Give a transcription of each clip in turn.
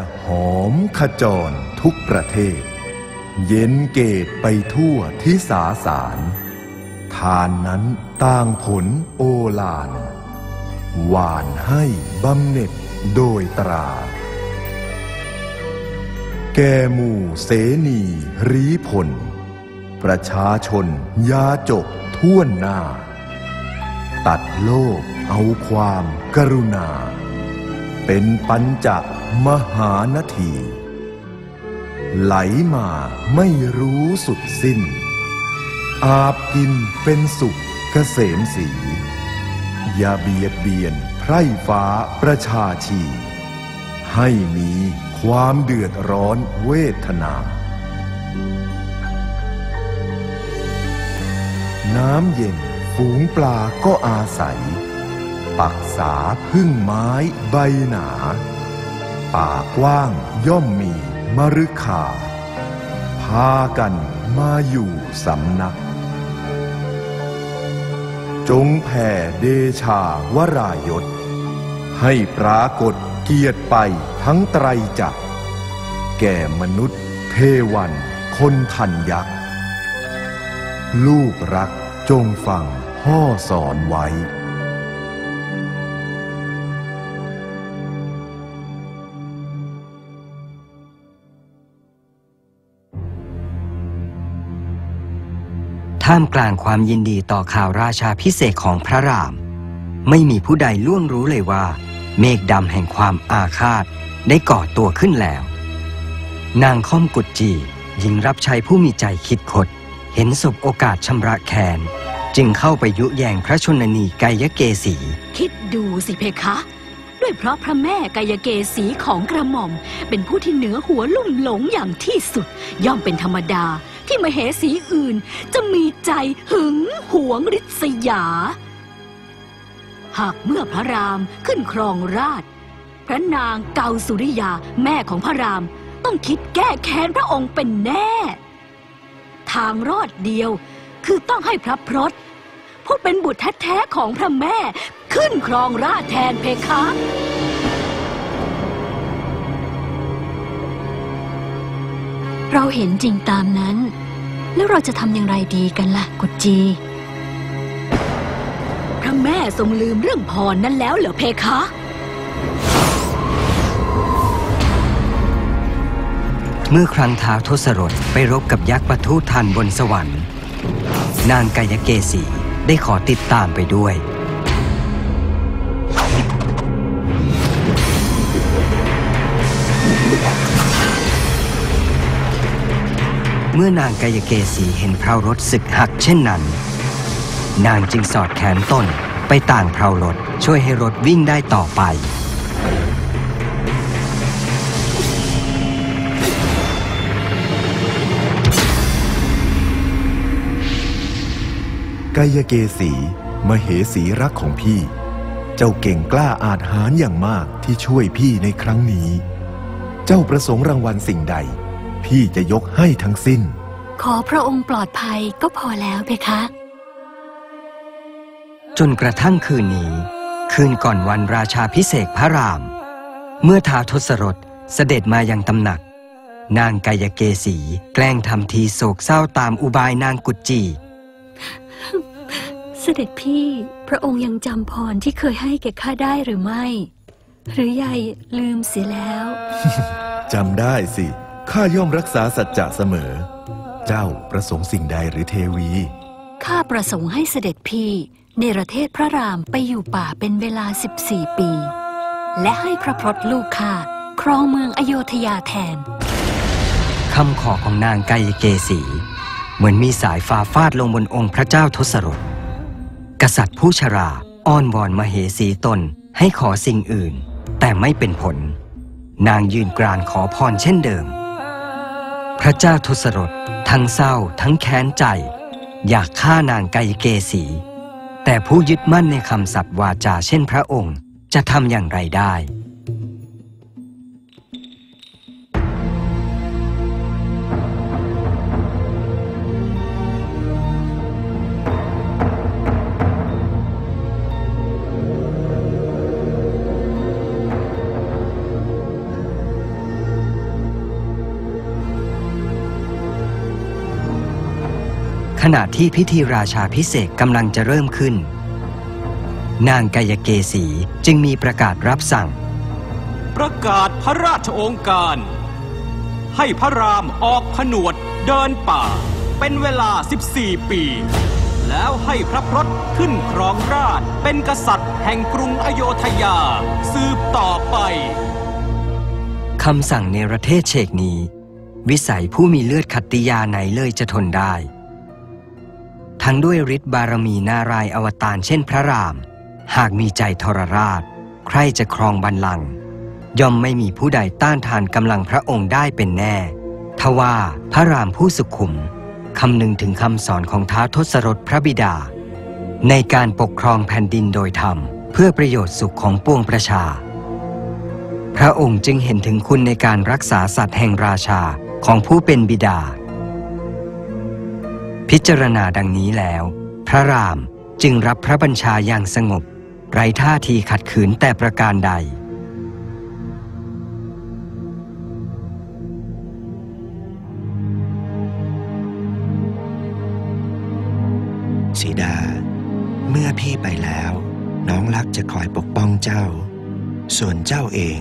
จะหอมขจรทุกประเทศ เย็นเกตไปทั่วทิสาสาร ทานนั้นต่างผลโอลาน หวานให้บำเหน็จโดยตรา แกหมู่เสนีรีผล ประชาชนยาจกท่วนหน้า ตัดโลกเอาความกรุณา เป็นปัญจมหานาที ไหลมาไม่รู้สุดสิ้น อาบกินเป็นสุขเกษมสี อย่าเบียดเบียนไพร่ฟ้าประชาชี ให้มีความเดือดร้อนเวทนา น้ำเย็นฝูงปลาก็อาศัย ปักษาพึ่งไม้ใบหนา ป่ากว้างย่อมมีมรุคาพากันมาอยู่สำนัก จงแผ่เดชาวรายศ ให้ปรากฏเกียรติไปทั้งไตรจักร แก่มนุษย์เทวันคนทันยักษ์ ลูกรักจงฟังพ่อสอนไว้ามกลางความยินดีต่อข่าวราชาพิเศษของพระราม ไม่มีผู้ใดล่วงรู้เลยว่า เมฆดำแห่งความอาฆาตได้ก่อตัวขึ้นแล้ว นางค่อมกุจจีหญิงรับใช้ผู้มีใจคิดคด เห็นสบโอกาสชำระแค้นจึงเข้าไปยุแยงพระชนนีไกยเกษี คิดดูสิเพคะ ด้วยเพราะพระแม่กายเกษีของกระหม่อม เป็นผู้ที่เหนือหัวลุ่มหลงอย่างที่สุด ย่อมเป็นธรรมดา ที่มเหสีอื่น จะมีใจหึงหวงริษยา หากเมื่อพระรามขึ้นครองราช พระนางเกาสุริยาแม่ของพระรามต้องคิดแก้แค้นพระองค์เป็นแน่ ทางรอดเดียวคือต้องให้พระพรตผู้เป็นบุตรแท้ๆของพระแม่ขึ้นครองราชแทนเพคะเราเห็นจริงตามนั้น แล้วเราจะทำอย่างไรดีกันล่ะ กุจจี พระแม่ทรงลืมเรื่องพรนั้นแล้วเหรอเพคะ เมื่อครั้งท้าวทศรถไปรบกับยักษ์ปะทุทันบนสวรรค์ นางกายเกษีได้ขอติดตามไปด้วย เมื่อนางกายเกษีเห็นพรารถศึกหักเช่นนั้น นางจึงสอดแขนต้นไปต่างพรารถช่วยให้รถวิ่งได้ต่อไป กายเกษีมเหสีรักของพี่ เจ้าเก่งกล้าอาจหารอย่างมากที่ช่วยพี่ในครั้งนี้ เจ้าประสงค์รางวัลสิ่งใด พี่จะยกให้ทั้งสิ้น ขอพระองค์ปลอดภัยก็พอแล้วเพคะ จนกระทั่งคืนนี้ คืนก่อนวันราชาพิเศษกพระราม เมื่อท้าวทศรถเสด็จมายังตำหนัก นางกายเกษีแกล้งทำทีโศกเศร้าตามอุบายนางกุจจีเสด็จพี่พระองค์ยังจำพรที่เคยให้แก่ข้าได้หรือไม่ หรือใหญ่ลืมเสียแล้ว จำได้สิ ข้าย่อมรักษาสัจจะเสมอ เจ้าประสงค์สิ่งใดหรือเทวี ข้าประสงค์ให้เสด็จพี่เนรเทศพระรามไปอยู่ป่าเป็นเวลา 14 ปี และให้พระพรตลูกข้าครองเมืองอโยธยาแทน คำขอของนางกายเกษีเหมือนมีสายฟ้าฟาดลงบนองค์พระเจ้าทศรถกษัตริย์ผู้ชราอ้อนวอนมเหสีตนให้ขอสิ่งอื่น แต่ไม่เป็นผล นางยืนกรานขอพรเช่นเดิม พระเจ้าทศรถทั้งเศร้าทั้งแค้นใจ อยากฆ่านางไกเกสี แต่ผู้ยึดมั่นในคำสัตย์วาจาเช่นพระองค์จะทำอย่างไรได้ ณะที่พิธีราชาพิเศษกำลังจะเริ่มขึ้น นางกายเกษีจึงมีประกาศรับสั่ง ประกาศพระราชโองการ ให้พระรามออกผนวดเดินป่า เป็นเวลา 14 ปี แล้วให้พระพรตขึ้นครองราชย์เป็นกษัตริย์แห่งกรุงอโยธยา สืบต่อไปคำสั่งในประเทศเชกนี้ วิสัยผู้มีเลือดขัตติยาไหนเลยจะทนได้ ทั้งด้วยฤทธิ์บารมีนารายอวตารเช่นพระราม หากมีใจทรราช ใครจะครองบัลลังก์ย่อมไม่มีผู้ใดต้านทานกำลังพระองค์ได้เป็นแน่ ทว่าพระรามผู้สุขุมคำนึงถึงคำสอนของท้าทศรถพระบิดา ในการปกครองแผ่นดินโดยธรรม เพื่อประโยชน์สุขของปวงประชา พระองค์จึงเห็นถึงคุณในการรักษาสัตว์แห่งราชาของผู้เป็นบิดา พิจารณาดังนี้แล้ว พระรามจึงรับพระบัญชาอย่างสงบ ไร้ท่าทีขัดขืนแต่ประการใด สีดา เมื่อพี่ไปแล้ว น้องรักจะคอยปกป้องเจ้า ส่วนเจ้าเอง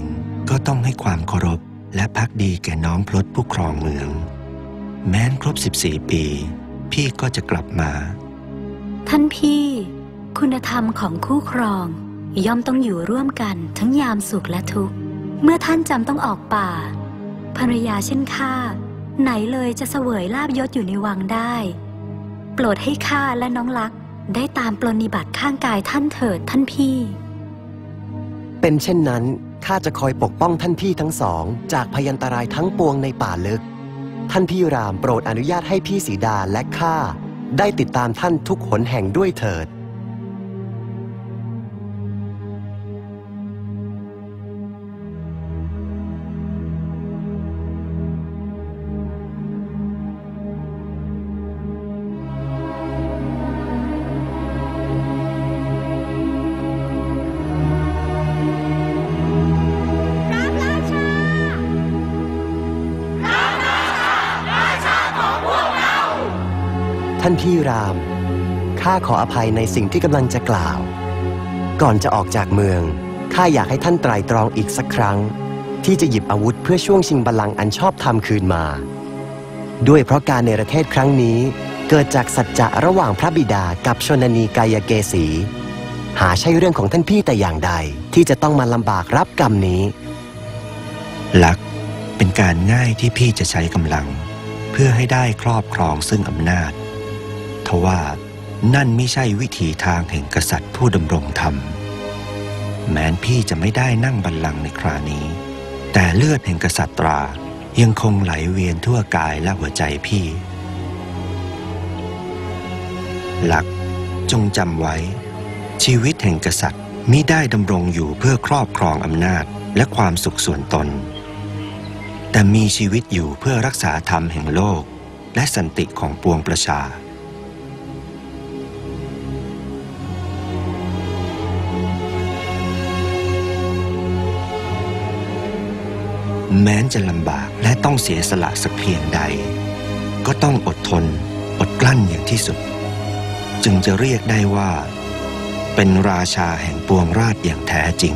ก็ต้องให้ความเคารพและพักดีแก่น้องพลดผู้ครองเมือง แม้นครบ 14 ปี พี่ก็จะกลับมา ท่านพี่ คุณธรรมของคู่ครอง ย่อมต้องอยู่ร่วมกันทั้งยามสุขและทุกข์ เมื่อท่านจำต้องออกป่า ภรรยาเช่นข้าไหนเลยจะเสวยลาบยศอยู่ในวังได้ โปรดให้ข้าและน้องรักได้ตามปลนิบัติข้างกายท่านเถิดท่านพี่ เป็นเช่นนั้นข้าจะคอยปกป้องท่านพี่ทั้งสอง จากพยันตรายทั้งปวงในป่าลึก ท่านพี่รามโปรดอนุญาตให้พี่สีดาและข้าได้ติดตามท่านทุกหนแห่งด้วยเถิด ท่านพี่ราม ข้าขออภัยในสิ่งที่กำลังจะกล่าว ก่อนจะออกจากเมือง ข้าอยากให้ท่านไตรตรองอีกสักครั้ง ที่จะหยิบอาวุธเพื่อช่วงชิงบัลลังก์อันชอบธรรมคืนมา ด้วยเพราะการในประเทศครั้งนี้ เกิดจากสัจจะระหว่างพระบิดากับชนนีกายเกษี หาใช่เรื่องของท่านพี่แต่อย่างใดที่จะต้องมาลำบากรับกรรมนี้ลักเป็นการง่ายที่พี่จะใช้กำลัง เพื่อให้ได้ครอบครองซึ่งอำนาจ ทว่านั่นไม่ใช่วิถีทางแห่งกษัตริย์ผู้ดำรงธรรม แม้นพี่จะไม่ได้นั่งบัลลังก์ในครานี้ แต่เลือดแห่งกษัตรายังคงไหลเวียนทั่วกายและหัวใจพี่ หลักจงจำไว้ ชีวิตแห่งกษัตริย์มิได้ดำรงอยู่เพื่อครอบครองอำนาจและความสุขส่วนตน แต่มีชีวิตอยู่เพื่อรักษาธรรมแห่งโลก และสันติของปวงประชา แม้นจะลำบากและต้องเสียสละสักเพียงใด ก็ต้องอดทนอดกลั้นอย่างที่สุด จึงจะเรียกได้ว่า เป็นราชาแห่งปวงราชอย่างแท้จริง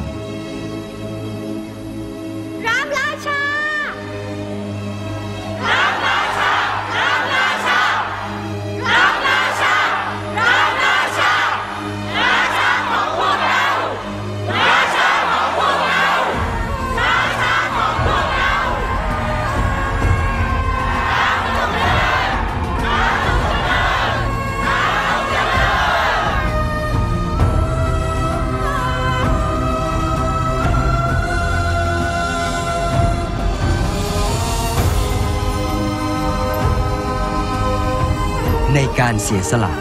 การเสียสละ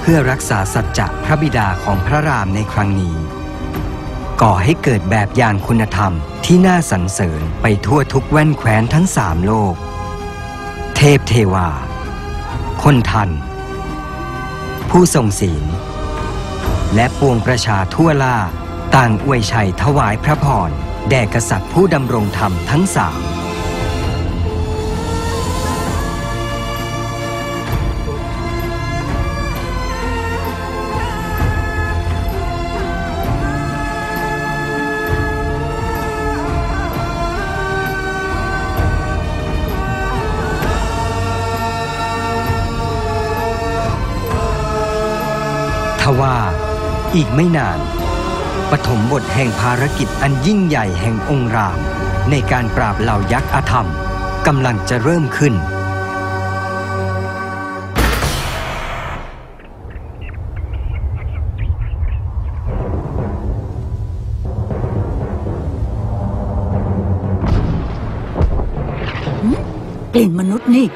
เพื่อรักษาสัจจะพระบิดาของพระรามในครั้งนี้ ก่อให้เกิดแบบอย่างคุณธรรมที่น่าสรรเสริญไปทั่วทุกแว่นแคว้นทั้งสามโลก เทพเทวา คนทัน ผู้ทรงศีล และปวงประชาทั่วล่าต่างอวยชัยถวายพระพรแด่กษัตริย์ผู้ดำรงธรรมทั้งสาม อีกไม่นาน ปฐมบทแห่งภารกิจอันยิ่งใหญ่แห่งองค์ราม ในการปราบเหล่ายักษ์อธรรมกำลังจะเริ่มขึ้น กลิ่นมนุษย์นี่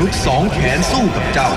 นุษย์สองแขนสู้กับเจ้า